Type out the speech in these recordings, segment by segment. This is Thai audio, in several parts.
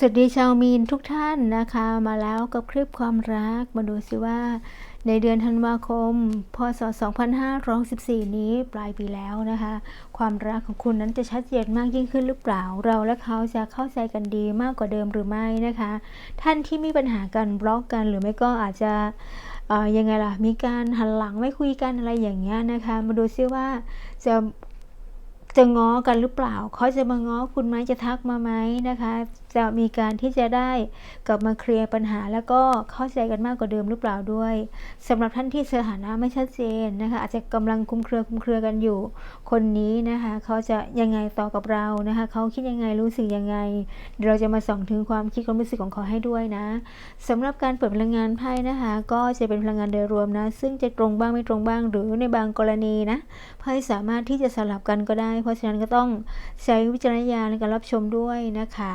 สวัสดีชาวมีนทุกท่านนะคะ มาแล้วกับคลิปความรักมาดูสิว่า ในเดือนธันวาคม พศ 2514 นี้ปลายปีแล้วนะคะ ความรักของคุณนั้นจะชัดเจนมากยิ่งขึ้นหรือเปล่า เราและเขาจะเข้าใจกันดีมากกว่าเดิมหรือไม่นะคะ ท่านที่มีปัญหากันบล็อกกันหรือไม่ก็อาจจะยังไงล่ะมีการหันหลังไม่คุยกันอะไรอย่างเงี้ยนะคะ มาดูซิว่าจะ จะง้อกันหรือเปล่า เขาจะมาง้อคุณไหมจะทักมาไหมนะคะ จะมีการที่จะได้กลับมาเคลียร์ปัญหา แล้วก็เข้าใจกันมากกว่าเดิมหรือเปล่าด้วยสำหรับท่านที่สถานะไม่ชัดเจนนะคะ อาจจะกำลังคลุมเครือคลุมเครือกันอยู่ คนนี้นะคะ เขาจะยังไงต่อกับเรานะคะ เขาคิดยังไงรู้สึกยังไง เราจะมาส่องถึงความคิดความรู้สึกของเขาให้ด้วยนะสำหรับการเปิดพลังงานไพ่นะคะ ก็จะเป็นพลังงานโดยรวมนะ ซึ่งจะตรงบ้างไม่ตรงบ้างหรือในบางกรณีนะไพ่สามารถที่จะสลับกันก็ได้ราะฉะนั้นก็ต้องใช้วิจารณญาณในการรับชมด้วยนะคะ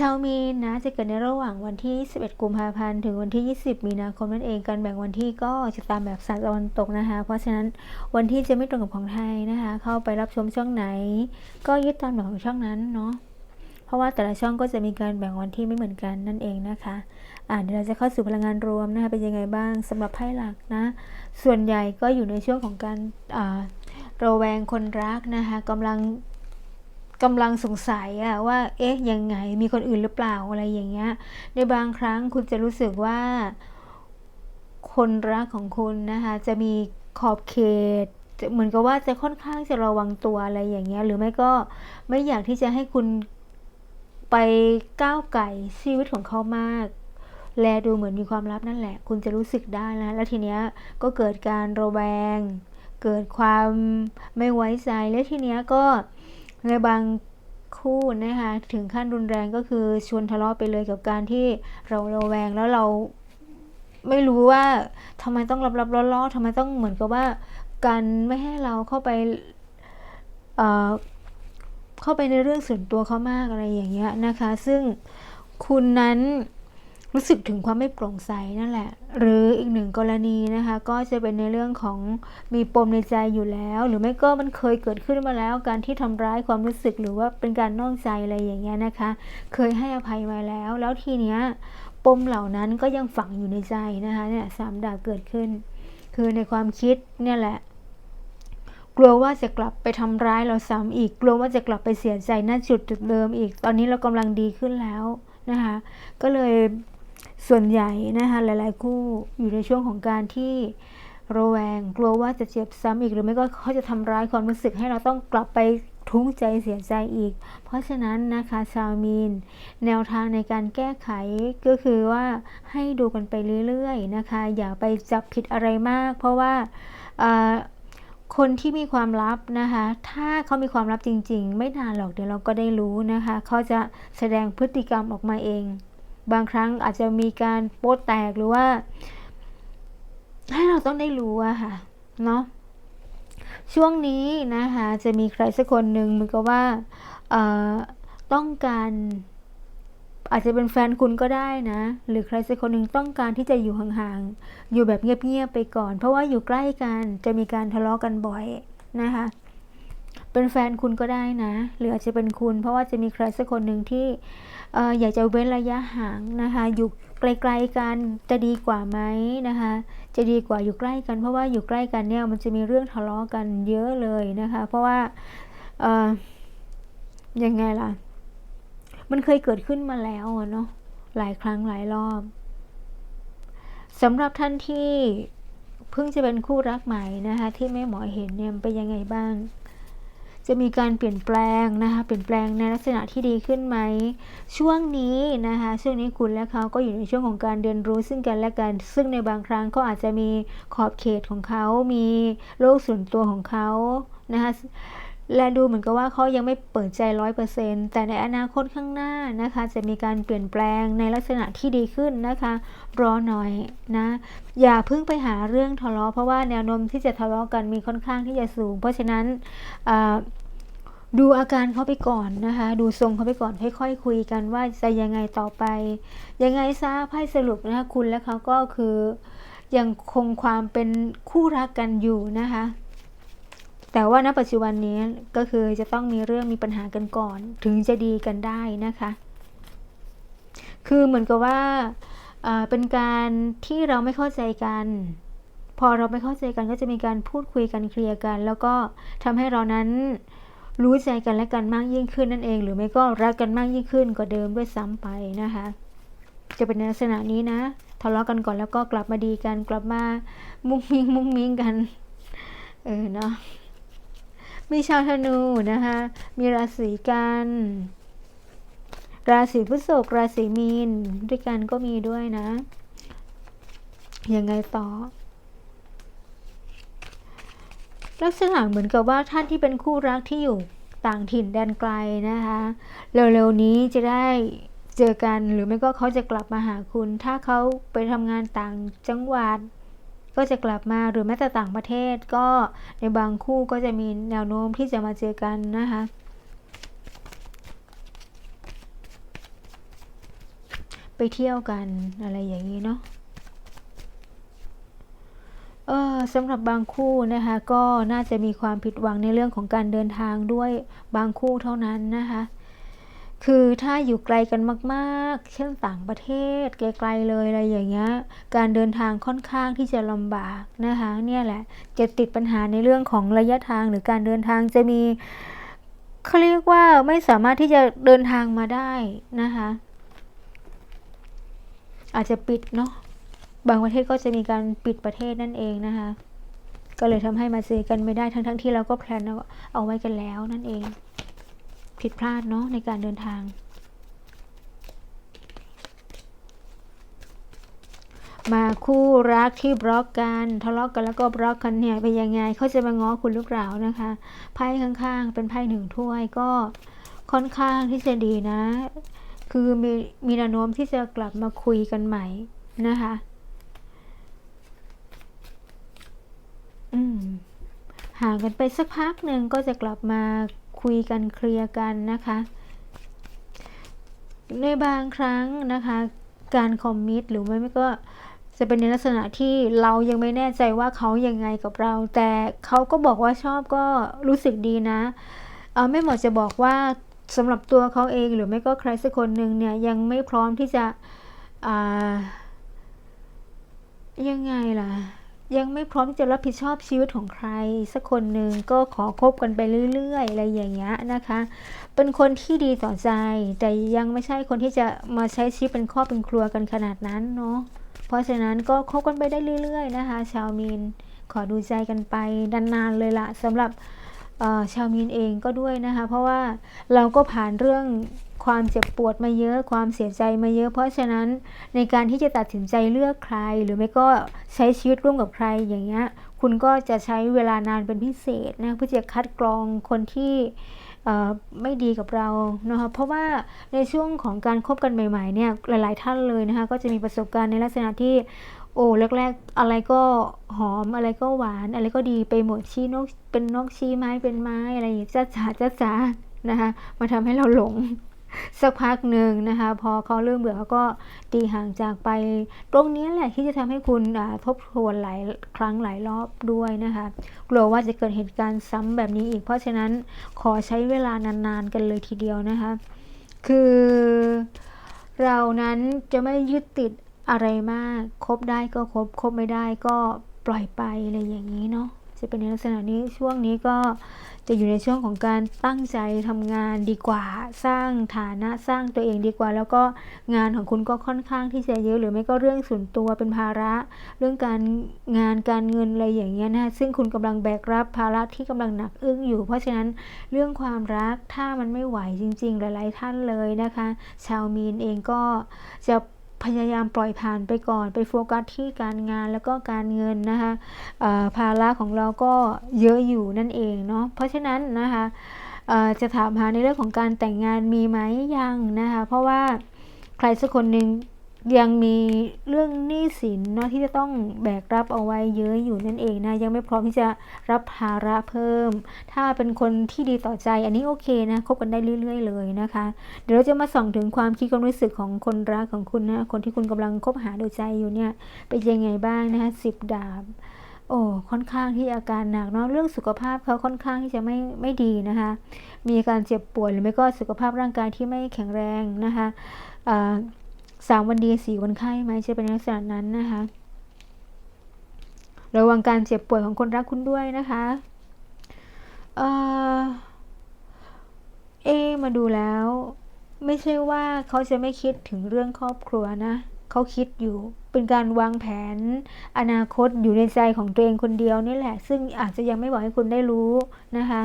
ชาวมีนนะจะเกิดในระหว่างวันที่ 11 กุมภาพันธ์ถึงวันที่ 20 มีนาคมนั่นเองการแบ่งวันที่ก็จะตามแบบสายตะวันตกนะคะ เพราะฉะนั้นวันที่จะไม่ตรงกับของไทยนะคะ เข้าไปรับชมช่องไหน ก็ยึดตามแบบของช่องนั้นเนาะเพราะว่าแต่ละช่องก็จะมีการแบ่งวันที่ไม่เหมือนกันนั่นเองนะคะ อ่าเดี๋ยวเราจะเข้าสู่พลังงานรวมนะคะเป็นยังไงบ้างสำหรับไพ่หลักนะ ส่วนใหญ่ก็อยู่ในช่วงของการอ่า ระแวงคนรักนะคะกำลังกำลังสงสัยอะว่า เอ๊ะยังไงมีคนอื่นหรือเปล่าอะไรอย่างเงี้ยในบางครั้งคุณจะรู้สึกว่า คนรักของคุณนะคะจะมีขอบเขตเหมือนกับว่าจะค่อนข้างจะระวังตัวอะไรอย่างเงี้ย หรือไม่ก็ไม่อยากที่จะให้คุณไปก้าวไก่ชีวิตของเขามาก แลดูเหมือนมีความลับนั่นแหละ คุณจะรู้สึกได้นะ แล้วทีเนี้ยก็เกิดการระแวง เกิดความไม่ไว้ใจและทีเนี้ยก็ในบางคู่นะคะถึงขั้นรุนแรงก็คือชวนทะเลาะไปเลยกับการที่เราระแวงแล้วเราไม่รู้ว่าทำไมต้องรับรับล้อๆทำไมต้องเหมือนกับว่าการไม่ให้เราเข้าไปเอ่อเข้าไปในเรื่องส่วนตัวเขามากอะไรอย่างเงี้ยนะคะ ซึ่งคุณนั้น รู้สึกถึงความไม่โปร่งใสนั่นแหละ หรืออีกหนึ่งกรณีนะคะ ก็จะเป็นในเรื่องของมีปมในใจอยู่แล้ว หรือไม่ก็มันเคยเกิดขึ้นมาแล้ว การที่ทำร้ายความรู้สึกหรือว่าเป็นการนอกใจอะไรอย่างเงี้ยนะคะ เคยให้อภัยมาแล้ว แล้วทีเนี้ยปมเหล่านั้นก็ยังฝังอยู่ในใจนะคะเนี่ยสามดาบเกิดขึ้น คือในความคิดเนี่ยแหละกลัวว่าจะกลับไปทำร้ายเราซ้ำอีก กลัวว่าจะกลับไปเสียใจณจุดจุดเดิมอีก ตอนนี้เรากำลังดีขึ้นแล้วนะคะ ก็เลย ส่วนใหญ่นะคะหลาย ๆ คู่อยู่ในช่วงของการที่ระแวงกลัวว่าจะเจ็บซ้ำอีกหรือไม่ก็เขาจะทำร้ายความรู้สึกให้เราต้องกลับไปทุกข์ใจเสียใจอีก เพราะฉะนั้นนะคะชาวมีน แนวทางในการแก้ไขก็คือว่าให้ดูกันไปเรื่อยๆนะคะ อย่าไปจับผิดอะไรมาก เพราะว่าคนที่มีความลับนะคะ ถ้าเขามีความลับจริง ๆ ไม่นานหรอกเดี๋ยวเราก็ได้รู้นะคะ เขาจะแสดงพฤติกรรมออกมาเอง บางครั้งอาจจะมีการโป๊แตกหรือว่า ให้เราต้องได้รู้อะค่ะ เนาะช่วงนี้นะคะ จะมีใครสักคนหนึ่งเหมือนกับว่าต้องการอาจจะเป็นแฟนคุณก็ได้นะ หรือใครสักคนหนึ่งต้องการที่จะอยู่ห่างๆ อยู่แบบเงียบๆไปก่อน เพราะว่าอยู่ใกล้กันจะมีการทะเลาะกันบ่อยนะคะ เป็นแฟนคุณก็ได้นะ หรืออาจจะเป็นคุณ เพราะว่าจะมีใครสักคนหนึ่งที่ อยากจะเว้นระยะห่างนะคะ อยู่ไกลๆกันจะดีกว่าไหมนะคะ จะดีกว่าอยู่ใกล้กัน เพราะว่าอยู่ใกล้กันเนี่ยมันจะมีเรื่องทะเลาะกันเยอะเลยนะคะ เพราะว่ายังไงล่ะ มันเคยเกิดขึ้นมาแล้วเนาะหลายครั้งหลายรอบสำหรับท่านที่เพิ่งจะเป็นคู่รักใหม่นะคะ ที่แม่หมอเห็นเนี่ยเป็นยังไงบ้าง จะมีการเปลี่ยนแปลงนะคะเปลี่ยนแปลงในลักษณะที่ดีขึ้นไหม ช่วงนี้นะคะช่วงนี้คุณและเขาก็อยู่ในช่วงของการเรียนรู้ซึ่งกันและกัน ซึ่งในบางครั้งก็อาจจะมีขอบเขตของเขา มีโลกส่วนตัวของเขานะคะ และดูเหมือนกับว่าเขายังไม่เปิดใจร้อยเปอร์เซ็นต์แต่ในอนาคตข้างหน้านะคะ จะมีการเปลี่ยนแปลงในลักษณะที่ดีขึ้นนะคะ รอหน่อยนะ อย่าเพิ่งไปหาเรื่องทะเลาะเพราะว่าแนวโน้มที่จะทะเลาะกันมีค่อนข้างที่จะสูง เพราะฉะนั้นดูอาการเขาไปก่อนนะคะ ดูทรงเขาไปก่อนค่อยๆคคุยกันว่าจะยังไงต่อไป ยังไงซะไพ่สรุปนะคะคุณและเขาก็คือยังคงความเป็นคู่รักกันอยู่นะคะ แต่ว่าณปัจจุบันนี้ก็คือจะต้องมีเรื่องมีปัญหากันก่อน ถึงจะดีกันได้นะคะ คือเหมือนกับว่าอ่าเป็นการที่เราไม่เข้าใจกัน พอเราไม่เข้าใจกันก็จะมีการพูดคุยกันเคลียร์กัน แล้วก็ทำให้เรานั้นรู้ใจกันและกันมากยิ่งขึ้นนั่นเอง หรือไม่ก็รักกันมากยิ่งขึ้นกว่าเดิมด้วยซ้ำไปนะคะ จะเป็นในลักษณะนี้นะทะเลาะกันก่อนแล้วก็กลับมาดีกันกลับมา มุ้งมิ้งมุ้งมิ้งกัน เออเนาะ มีชาวธนูนะคะ มีราศีกัน ราศีพฤษภราศีมีน ด้วยกันก็มีด้วยนะ ยังไงต่อ ลักษณะเหมือนกับว่าท่านที่เป็นคู่รักที่อยู่ต่างถิ่นแดนไกลนะคะ เร็วๆนี้จะได้เจอกันหรือไม่ก็เขาจะกลับมาหาคุณ ถ้าเขาไปทำงานต่างจังหวัด ก็จะกลับมาหรือแม้แต่ต่างประเทศก็ในบางคู่ก็จะมีแนวโน้มที่จะมาเจอกันนะคะไปเที่ยวกันอะไรอย่างนี้เนาะเออสำหรับบางคู่นะคะก็น่าจะมีความผิดหวังในเรื่องของการเดินทางด้วยบางคู่เท่านั้นนะคะ คือถ้าอยู่ไกลกันมาก ๆ เช่นต่างประเทศไกลๆเลยอะไรอย่างเงี้ย การเดินทางค่อนข้างที่จะลำบากนะคะ เนี่ยแหละจะติดปัญหาในเรื่องของระยะทางหรือการเดินทางจะมีเขาเรียกว่าไม่สามารถที่จะเดินทางมาได้นะคะ อาจจะปิดเนาะบางประเทศก็จะมีการปิดประเทศนั่นเองนะคะ ก็เลยทำให้มาเจอกันไม่ได้ทั้งๆทที่เราก็แพลนเอาเอาไว้กันแล้วนั่นเอง ผิดพลาดเนาะในการเดินทาง มาคู่รักที่บล็อกกันทะเลาะกันแล้วก็บล็อกกันเนี่ยเป็นยังไงเขาจะมาง้อคุณหรือเปล่านะคะไพ่ข้างๆ เป็นไพ่หนึ่งถ้วยก็ค่อนข้างที่จะดีนะ คือมีมีแนวโน้มที่จะกลับมาคุยกันใหม่นะคะอืมห่างกันไปสักพักหนึ่งก็จะกลับมา คุยกันเคลียร์กันนะคะ ในบางครั้งนะคะ การคอมมิตหรือไม่ก็จะเป็นในลักษณะที่เรายังไม่แน่ใจว่าเขายังไงกับเรา แต่เขาก็บอกว่าชอบก็รู้สึกดีนะเออไม่หมดจะบอกว่าสำหรับตัวเขาเองหรือไม่ก็ใครสักคนหนึ่งเนี่ยยังไม่พร้อมที่จะอ่ายังไงล่ะ ยังไม่พร้อมจะรับผิดชอบชีวิตของใคร สักคนหนึ่งก็ขอคบกันไปเรื่อยๆอะไรอย่างเงี้ยนะคะ เป็นคนที่ดีต่อใจ แต่ยังไม่ใช่คนที่จะมาใช้ชีวิตเป็นครอบเป็นครัวกันขนาดนั้นเนาะเพราะฉะนั้นก็คบกันไปได้เรื่อย ๆ นะคะ ชาวมีนขอดูใจกันไปนานๆเลยละสำหรับชาวมีนเองก็ด้วยนะคะ เพราะว่าเราก็ผ่านเรื่อง ความเจ็บปวดมาเยอะ ความเสียใจมาเยอะ เพราะฉะนั้นในการที่จะตัดสินใจเลือกใคร หรือไม่ก็ใช้ชีวิตร่วมกับใครอย่างเงี้ยคุณก็จะใช้เวลานานเป็นพิเศษนะเพื่อจะคัดกรองคนที่ไม่ดีกับเรานะคะเพราะว่าในช่วงของการคบกันใหม่ๆเนี่ยหลาย ๆ ท่านเลยนะคะก็จะมีประสบการณ์ในลักษณะที่โอ้แรกๆ อะไรก็หอมอะไรก็หวาน อะไรก็ดีไปหมดชี้นกเป็นนกชี้ไม้เป็นไม้อะไรอย่างจ้าจ๋าจ้าจ๋านะคะมาทำให้เราหลง สักพักหนึ่งนะคะ พอเขาเริ่มเบื่อเขาก็ตีห่างจากไป ตรงนี้แหละที่จะทำให้คุณทบทวนหลายครั้งหลายรอบด้วยนะคะ กลัวว่าจะเกิดเหตุการณ์ซ้ำแบบนี้อีก เพราะฉะนั้นขอใช้เวลานานๆกันเลยทีเดียวนะคะ คือเรานั้นจะไม่ยึดติดอะไรมาก คบได้ก็คบ คบไม่ได้ก็ปล่อยไปอะไรอย่างนี้เนาะ จะเป็นในลักษณะนี้ช่วงนี้ก็จะอยู่ในช่วงของการตั้งใจทำงานดีกว่า สร้างฐานะสร้างตัวเองดีกว่า แล้วก็งานของคุณก็ค่อนข้างที่จะเยอะหรือไม่ก็เรื่องส่วนตัวเป็นภาระ เรื่องการงานการเงินอะไรอย่างเงี้ยนะซึ่งคุณกำลังแบกรับภาระที่กำลังหนักอึ้งอยู่ เพราะฉะนั้นเรื่องความรักถ้ามันไม่ไหวจริง ๆ หลาย ๆ ท่านเลยนะคะ ชาวมีนเองก็จะ พยายามปล่อยผ่านไปก่อน ไปโฟกัสที่การงานแล้วก็การเงินนะคะภาระของเราก็เยอะอยู่นั่นเองเนาะเพราะฉะนั้นนะคะจะถามหาในเรื่องของการแต่งงานมีไหมยังนะคะเพราะว่าใครสักคนหนึ่ง ยังมีเรื่องหนี้สินเนาะที่จะต้องแบกรับเอาไว้เยอะอยู่นั่นเองนะยังไม่พร้อมที่จะรับภาระเพิ่ม ถ้าเป็นคนที่ดีต่อใจ อันนี้โอเคนะคบกันได้เรื่อย ๆ เลยนะคะ เดี๋ยวเราจะมาส่องถึงความคิดความรู้สึกของคนรักของคุณนะคนที่คุณกำลังคบหาดูใจอยู่เนี่ยเป็นยังไงบ้างนะคะสิบดาบโอ้ค่อนข้างที่อาการหนักเนาะเรื่องสุขภาพเขาค่อนข้างที่จะไม่ไม่ดีนะคะ มีอาการเจ็บป่วยหรือไม่ก็สุขภาพร่างกายที่ไม่แข็งแรงนะคะอ่า สามวันดีสี่วันไข้ไหมจะเป็นลักษณะนั้นนะคะ ระวังการเจ็บป่วยของคนรักคุณด้วยนะคะเออเอมาดูแล้ว ไม่ใช่ว่าเขาจะไม่คิดถึงเรื่องครอบครัวนะเขาคิดอยู่เป็นการวางแผน อนาคตอยู่ในใจของตัวเองคนเดียวนี่แหละ ซึ่งอาจจะยังไม่บอกให้คุณได้รู้นะคะ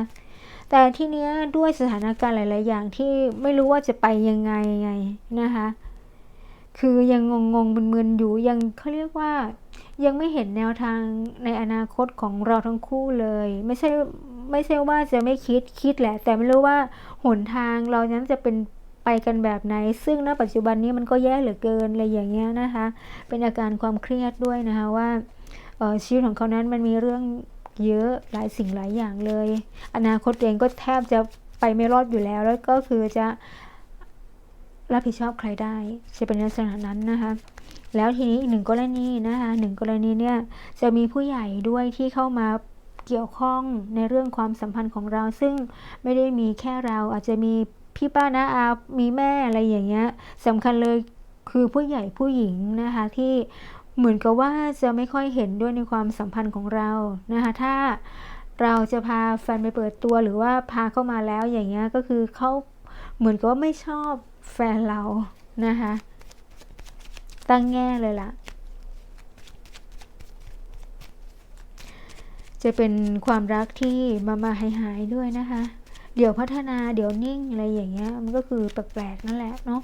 แต่ที่เนี้ยด้วยสถานการณ์หลาย ๆ อย่างที่ไม่รู้ว่าจะไปยังไงไงนะคะ คือยังงงๆมึนๆอยู่ยังเขาเรียกว่า ยังไม่เห็นแนวทางในอนาคตของเราทั้งคู่เลย ไม่ใช่ไม่ใช่ว่าจะไม่คิดคิดแหละ แต่ไม่รู้ว่าหนทางเรานั้นจะเป็นไปกันแบบไหน ซึ่งณปัจจุบันนี้มันก็แย่เหลือเกินอะไรอย่างเงี้ยนะคะ เป็นอาการความเครียดด้วยนะคะว่าชีวิตของเขานั้นมันมีเรื่องเยอะหลายสิ่งหลายอย่างเลย อนาคตเองก็แทบจะไปไม่รอดอยู่แล้ว แล้วก็คือจะ รับผิดชอบใครได้จะเป็นลักษณะนั้นนะคะ แล้วทีนี้อีกหนึ่งกรณีนะคะหนึ่งกรณีเนี่ยจะมีผู้ใหญ่ด้วยที่เข้ามาเกี่ยวข้องในเรื่องความสัมพันธ์ของเรา ซึ่งไม่ได้มีแค่เราอาจจะมีพี่ป้านะอามีแม่อะไรอย่างเงี้ยสำคัญเลยคือผู้ใหญ่ผู้หญิงนะคะที่เหมือนกับว่าจะไม่ค่อยเห็นด้วยในความสัมพันธ์ของเรานะคะ ถ้าเราจะพาแฟนไปเปิดตัวหรือว่าพาเข้ามาแล้วอย่างเงี้ยก็คือเขาเหมือนกับว่าไม่ชอบ แฟนเรานะคะ ตั้งแง่เลยล่ะ จะเป็นความรักที่มามาหายหายด้วยนะคะ เดี๋ยวพัฒนาเดี๋ยวนิ่งอะไรอย่างเงี้ย มันก็คือแปลกๆนั่นแหละเนาะ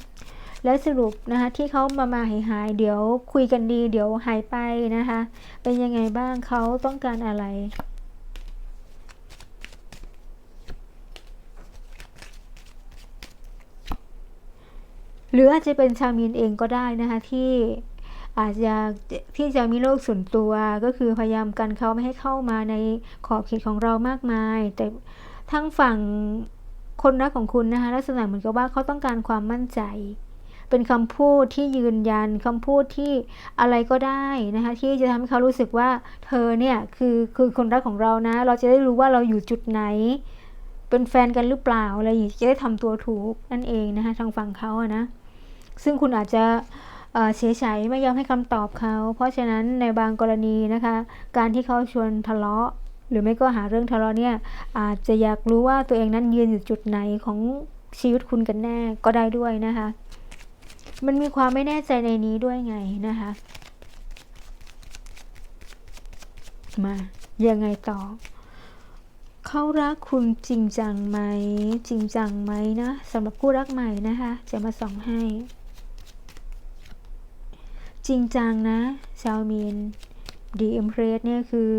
แล้วสรุปนะคะที่เขามามาหายหายเดี๋ยวคุยกันดี เดี๋ยวหายไปนะคะ เป็นยังไงบ้างเขาต้องการอะไร รืออาจจะเป็นชาวมีนเองก็ได้นะคะที่อาจจะที่จะมีโลกส่วนตัวก็คือพยายามกันเขาไม่ให้เข้ามาในขอบเขตของเรามากมาย แต่ทั้งฝั่งคนรักของคุณนะคะลักษณะเหมือนกับว่าเขาต้องการความมั่นใจ เป็นคำพูดที่ยืนยันคำพูดที่อะไรก็ได้นะคะที่จะทำให้เขารู้สึกว่าเธอเนี่ยคือคือคนรักของเรานะ เราจะได้รู้ว่าเราอยู่จุดไหน เป็นแฟนกันหรือเปล่าอะไรอย่างนี้จะได้ทำตัวถูกนั่นเองนะคะทางฝั่งเขาอะนะ ซึ่งคุณอาจจะเฉยยไม่ยอมให้คำตอบเขา เพราะฉะนั้นในบางกรณีนะคะ การที่เขาชวนทะเลาะ หรือไม่ก็หาเรื่องทะเลาะเนี่ยอาจจะอยากรู้ว่าตัวเองนั้นยืนอยู่จุดไหนของชีวิตคุณกันแน่ก็ได้ด้วยนะคะ มันมีความไม่แน่ใจในนี้ด้วยไงนะคะ มายังไงต่อเขารักคุณจริงจังไหมจริงจังไหมนะสำหรับคู่รักใหม่นะคะ จะมาส่องให้ จริงจังนะชาวมีนดีเอ็มเพรสเนี่ยคือ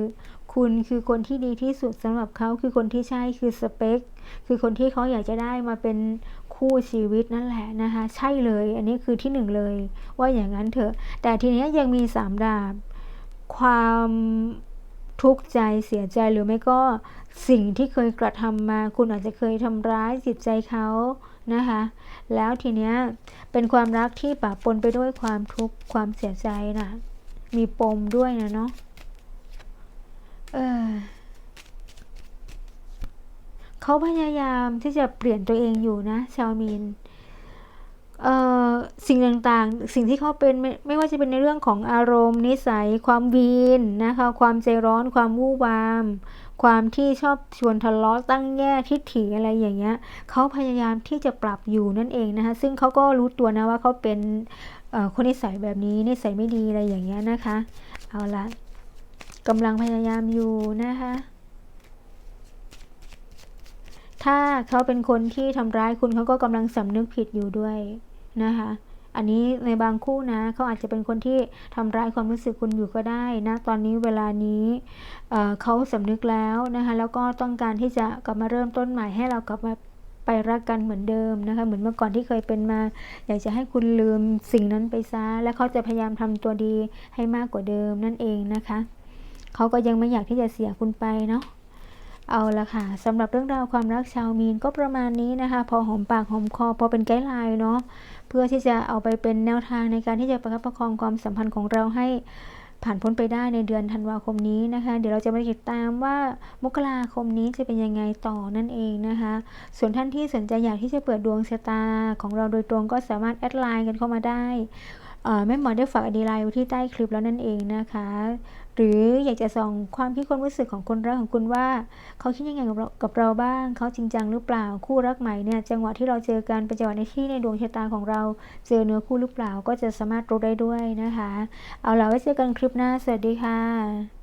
คุณคือคนที่ดีที่สุดสำหรับเขาคือคนที่ใช่คือสเปค คือคนที่เขาอยากจะได้มาเป็นคู่ชีวิตนั่นแหละนะคะ ใช่เลย อันนี้คือที่หนึ่งเลย ว่าอย่างนั้นเถอะ แต่ทีนี้ยังมีสามดาบ ความทุกข์ใจเสียใจหรือไม่ก็ สิ่งที่เคยกระทำมา คุณอาจจะเคยทำร้ายจิตใจเขานะคะ แล้วทีเนี้ยเป็นความรักที่ปะปนไปด้วยความทุกข์ความเสียใจนะมีปมด้วยนะเนาะเออเขาพยายามที่จะเปลี่ยนตัวเองอยู่นะชาวมีนเออสิ่งต่างๆ สิ่งที่เขาเป็นไม่ไม่ว่าจะเป็นในเรื่องของอารมณ์ นิสัย ความวีนนะคะ ความใจร้อน ความวู่วาม ความที่ชอบชวนทะเลาะตั้งแง่ทิฐิอะไรอย่างเงี้ยเขาพยายามที่จะปรับอยู่นั่นเองนะคะซึ่งเขาก็รู้ตัวนะว่าเขาเป็นคนนิสัยแบบนี้นิสัยไม่ดีอะไรอย่างเงี้ยนะคะเอาละกำลังพยายามอยู่นะคะถ้าเขาเป็นคนที่ทำร้ายคุณเขาก็กำลังสำนึกผิดอยู่ด้วยนะคะ อันนี้ในบางคู่นะเขาอาจจะเป็นคนที่ทำร้ายความรู้สึกคุณอยู่ก็ได้นะตอนนี้เวลานี้เเขาสำนึกแล้วนะคะแล้วก็ต้องการที่จะกลับมาเริ่มต้นใหม่ให้เรากลับมาไปรักกันเหมือนเดิมนะคะเหมือนเมื่อก่อนที่เคยเป็นมา อยากจะให้คุณลืมสิ่งนั้นไปซะและเขาจะพยายามทำตัวดีให้มากกว่าเดิมนั่นเองนะคะเขาก็ยังไม่อยากที่จะเสียคุณไปเนาะเอาละค่ะสำหรับเรื่องราวความรักชาวมีนก็ประมาณนี้นะคะ พอหอมปากหอมคอพอเป็นไกด์ไลน์เนาะ เพื่อที่จะเอาไปเป็นแนวทางในการที่จะประคับประคองความสัมพันธ์ของเราให้ผ่านพ้นไปได้ในเดือนธันวาคมนี้นะคะ เดี๋ยวเราจะมาติดตามว่ามกราคมนี้จะเป็นยังไงต่อนั่นเองนะคะ ส่วนท่านที่สนใจอยากที่จะเปิดดวงชะตาของเราโดยตรงก็สามารถแอดไลน์กันเข้ามาได้แม่หมอได้ฝากอดีไลน์ไว้ที่ใต้คลิปแล้วนั่นเองนะคะ หรืออยากจะส่องความคิดความรู้สึกของคนรักของคุณว่า เขาคิดยังไงกับเรากับเราบ้าง เขาจริงจังหรือเปล่าคู่รักใหม่เนี่ยจังหวะที่เราเจอกันเป็นจังหวะในที่ในดวงชะตาของเราเจอเนื้อคู่หรือเปล่าก็จะสามารถรู้ได้ด้วยนะคะ เอาล่ะไว้เจอกันคลิปหน้าสวัสดีค่ะ